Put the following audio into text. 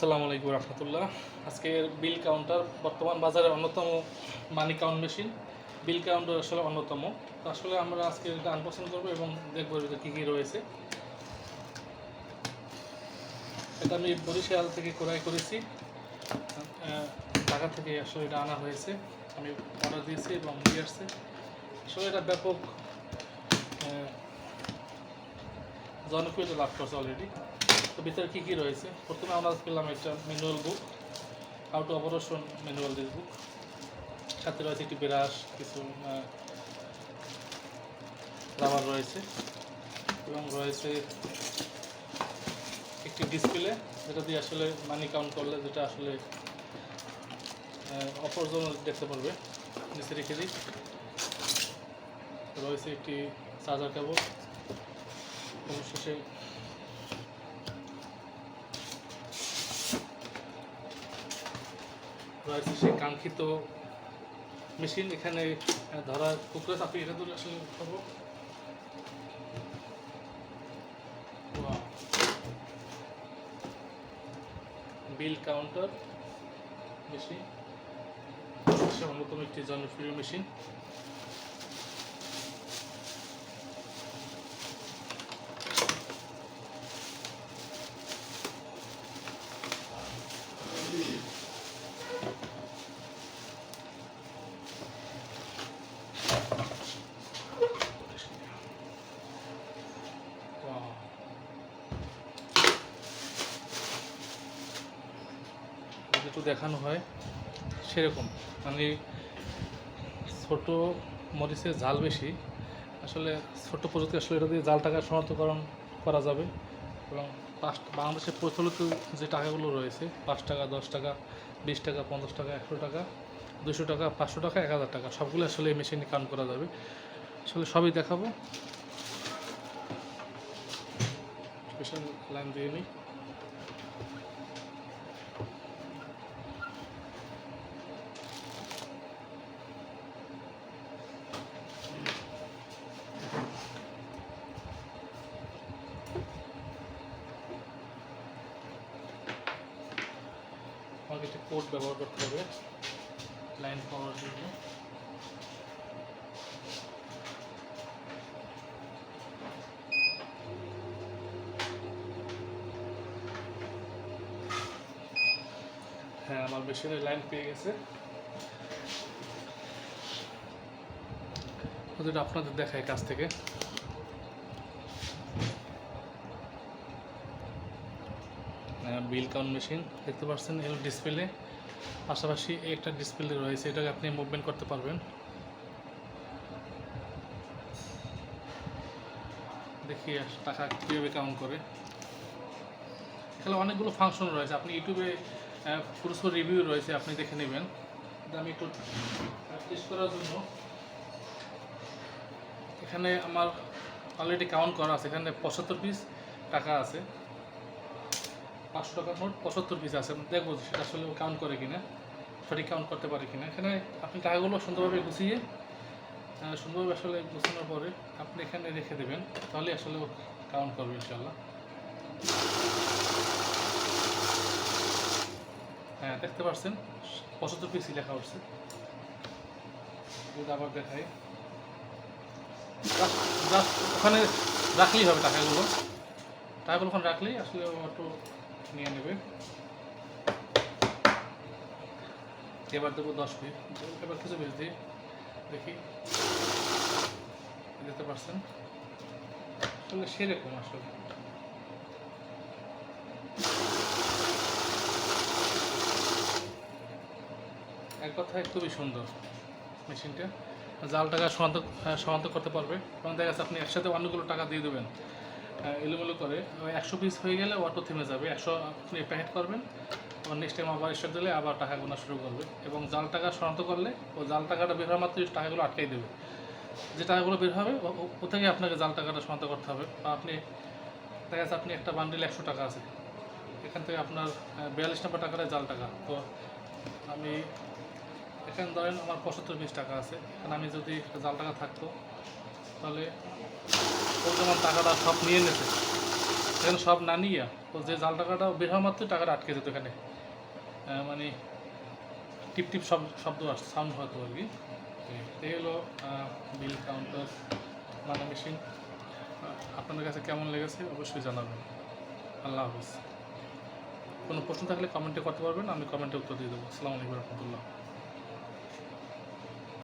আসসালামু আলাইকুম রহমতুল্লাহ। আজকের বিল কাউন্টার বর্তমান বাজারে অন্যতম money count machine bill counter আসলে অন্যতম। আসলে আমরা আজকে এটা আনপছন্দ করব এবং দেখব ভিতরে কী কী রয়েছে। এটা আমি বরিশাল থেকে ক্রয় করেছি। ঢাকা থেকে আসলে এটা আনা হয়েছে। আমি অর্ডার দিয়েছি এবং নিয়ে আসছে। আসলে এটা ব্যাপক জনপ্রিয়তা লাভ করছে অলরেডি তো ভিতরে কী কী রয়েছে? প্রথমে আমরা পেলাম একটা manual book how to operation manual this book সাথে রয়েছে একটি ব্রাশ কিছু রাবার রয়েছে। এবং রয়েছে একটি ডিসপ্লে যেটা দিয়ে আসলে মানি কাউন্ট করলে যেটা আসলে অপরজন দেখতে পারবে। নিচে রেখে দিই। রয়েছে একটি চার্জার কেবল অবশেষে রয়েছে সেই কাঙ্ক্ষিত মেশিন এখানে ধরা কুকুর আপনি এটা তো আসলে করব। বিল কাউন্টার মেশিন অন্যতম একটি জনপ্রিয় মেশিন যদি দেখানো হয়, সেরকম। মানে ছোট মরিচের ঝাল বেশি। আসলে ছোট প্রযুক্তি আসলে এটা দিয়ে জাল টাকা শনাক্তকরণ করা যাবে। এবং পাঁচ বাংলাদেশের প্রচলিত যে টাকাগুলো রয়েছে, পাঁচ টাকা, দশ টাকা, বিশ টাকা, পঞ্চাশ টাকা, একশো টাকা দুশো টাকা, পাঁচশো টাকা, এক হাজার টাকা, সবগুলো আসলে এই মেশিনে কাউন্ট করা যাবে। আসলে সবই দেখাবো। স্পেশাল লাইন দিয়ে নিই আমাকে একটা কোড ব্যবহার করতে হবে লাইন পাওয়ার জন্য। হ্যাঁ আমার মেশিনের লাইন পেয়ে গেছে। আপনাদের দেখায় কাছ থেকে। বিল কাউন্ট মেশিন, দেখতে পাচ্ছেন এর ডিসপ্লে। পাশাপাশি একটা ডিসপ্লে রয়েছে, এটাকে আপনি মুভমেন্ট করতে পারবেন। দেখি টাকা কীভাবে কাউন্ট করে। এখানে অনেকগুলো ফাংশন রয়েছে, আপনি ইউটিউবে পুরুষ রিভিউ রয়েছে, আপনি দেখে নেবেন। আমি একটু প্র্যাকটিস করার জন্য। এখানে আমার অলরেডি কাউন্ট করা আছে, এখানে পঁচাত্তর পিস টাকা আছে। পাঁচশো টাকার নোট পঁচাত্তর পিস আছে দেখব সেটা আসলে কাউন্ট করে কিনা, সঠিক কাউন্ট করতে পারে কিনা। এখানে আপনি টাকাগুলো সুন্দরভাবে গুছিয়ে সুন্দরভাবে আসলে গুছানোর পরে আপনি এখানে রেখে দেবেন তাহলে আসলে কাউন্ট করবে ইনশাল্লাহ হ্যাঁ দেখতে পাচ্ছেন পঁচাত্তর পিসই লেখা উঠছে। আবার দেখাই। ওখানে রাখলেই হবে টাকাগুলো। টাকাগুলো ওখানে রাখলেই আসলে অটো নিয়ে নেবে। এবার দেবো দশ পিস এবার কিছু পিস দিই। দেখি। দেখতে পারছেন? আসলে সেরকম আসলে। এক কথায় খুবই সুন্দর মেশিনটা। জাল টাকা সমান্ত সমান্ত করতে পারবে। এবং দেখা যাচ্ছে আপনি একসাথে অনেকগুলো টাকা দিয়ে দেবেন। এলোমেলো করে। একশো পিস হয়ে গেলে অটো থেমে যাবে। একশো আপনি প্যাকেট করবেন। আবার নেক্সট টাইম আবার স্টার্ট দিলে আবার টাকা গোনা শুরু করবে। এবং জাল টাকা শনাক্ত করলে ও জাল টাকাটা বের হওয়ার মাত্রই টাকাগুলো আটকাই দেবে। যে টাকাগুলো বের হবে, ও- ও- ও থেকে আপনাকে জাল টাকাটা শনাক্ত করতে হবে। বা আপনি, দেখা যাচ্ছে আপনি একটা বান্ডিল একশো টাকা আছে। এখান থেকে আপনার বিয়াল্লিশ নম্বর টাকাটা জাল টাকা। তো আমি, এখানে ধরেন আমার পঁচাত্তর পিস টাকা আছে। এখানে আমি যদি একটা জাল টাকা থাকতো তাহলে ও যেমন টাকাটা সব নিয়ে নিতে এখানে সব না নিয়ে তো যে জাল টাকাটা বের হওয়া মাত্রই টাকাটা আটকে যেত এখানে। মানে টিপ টিপ সব শব্দ আস সাউন্ড হতো আর কি। এই হলো বিল কাউন্টার বানা মেশিন আপনাদের কাছে কেমন লেগেছে অবশ্যই জানাবেন। আল্লাহ হাফিজ। কোনো প্রশ্ন থাকলে কমেন্টে করতে পারবেন, আমি কমেন্টে উত্তর দিয়ে দেবো। আসসালামু আলাইকুম রহমতুল্লাহ।